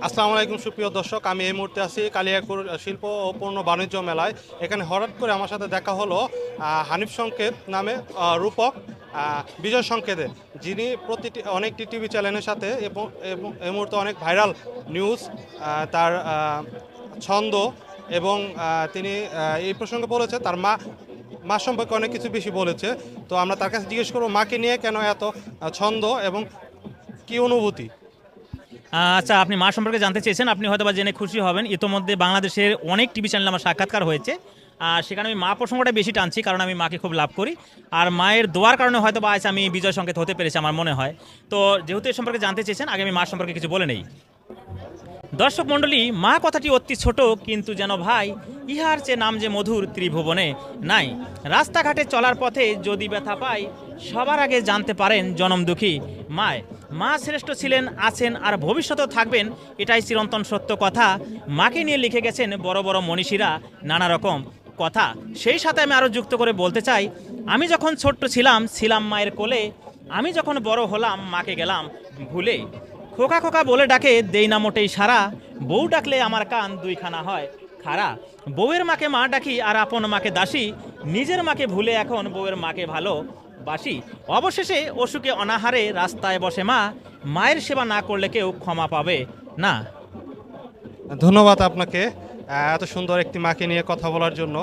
আসসালামু আলাইকুম, সুপ্রিয় দর্শক। আমি এই মুহূর্তে আছি কালিয়াকুর শিল্প ও পণ্য বাণিজ্য মেলায়। এখানে হঠাৎ করে আমার সাথে দেখা হলো হানিফ সংকেত নামে রূপক বিজয় সংকেতে, যিনি প্রতিটি, অনেকটি টিভি চ্যানেলের সাথে এবং এই মুহূর্তে অনেক ভাইরাল নিউজ তার ছন্দ এবং তিনি এই প্রসঙ্গে বলেছে, তার মা মা সম্পর্কে অনেক কিছু বেশি বলেছে। তো আমরা তার কাছে জিজ্ঞেস করব, মাকে নিয়ে কেন এত ছন্দ এবং কি অনুভূতি? আচ্ছা আপনি মা সম্পর্কে জানতে চেয়েছেন, আপনি হয়তো বা জেনে খুশি হবেন। ইতোমধ্যে বাংলাদেশের অনেক টিভি চ্যানেল আমার সাক্ষাৎকার হয়েছে। আর সেখানে আমি মা প্রসঙ্গটা বেশি টানছি, কারণ আমি মাকে খুব লাভ করি। আর মায়ের দোয়ার কারণে হয়তো বা আজ আমি বিজয় সংকেত হতে পেরেছি, আমার মনে হয়। তো, যেহেতু এ সম্পর্কে জানতে চেয়েছেন, আগে আমি মা সম্পর্কে কিছু বলে নেই। দর্শক মণ্ডলী, মা কথাটি অতি ছোট, কিন্তু যেন ভাই, ইহার চেয়ে নাম যে মধুর ত্রিভুবনে নাই। রাস্তাঘাটে চলার পথে যদি ব্যথা পাই, সবার আগে জানতে পারেন জনম দুঃখী মায়। মা শ্রেষ্ঠ ছিলেন, আছেন আর ভবিষ্যতেও থাকবেন, এটাই চিরন্তন সত্য কথা। মাকে নিয়ে লিখে গেছেন বড় বড় মনীষীরা নানা রকম কথা। সেই সাথে আমি আরও যুক্ত করে বলতে চাই, আমি যখন ছোট্ট ছিলাম ছিলাম মায়ের কোলে, আমি যখন বড় হলাম, মাকে গেলাম ভুলে। খোকা খোকা বলে ডাকে, দেই না মোটেই সারা। বউ ডাকলে আমার কান দুইখানা হয় খারা বউয়ের মাকে মা ডাকি আর আপন মাকে দাসী। নিজের মাকে ভুলে এখন বউয়ের মাকে ভালো বাসি অবশেষে অসুখে অনাহারে রাস্তায় বসে মা। মায়ের সেবা না করলে কেউ ক্ষমা পাবে না। ধন্যবাদ আপনাকে এত সুন্দর একটি মাকে নিয়ে কথা বলার জন্য।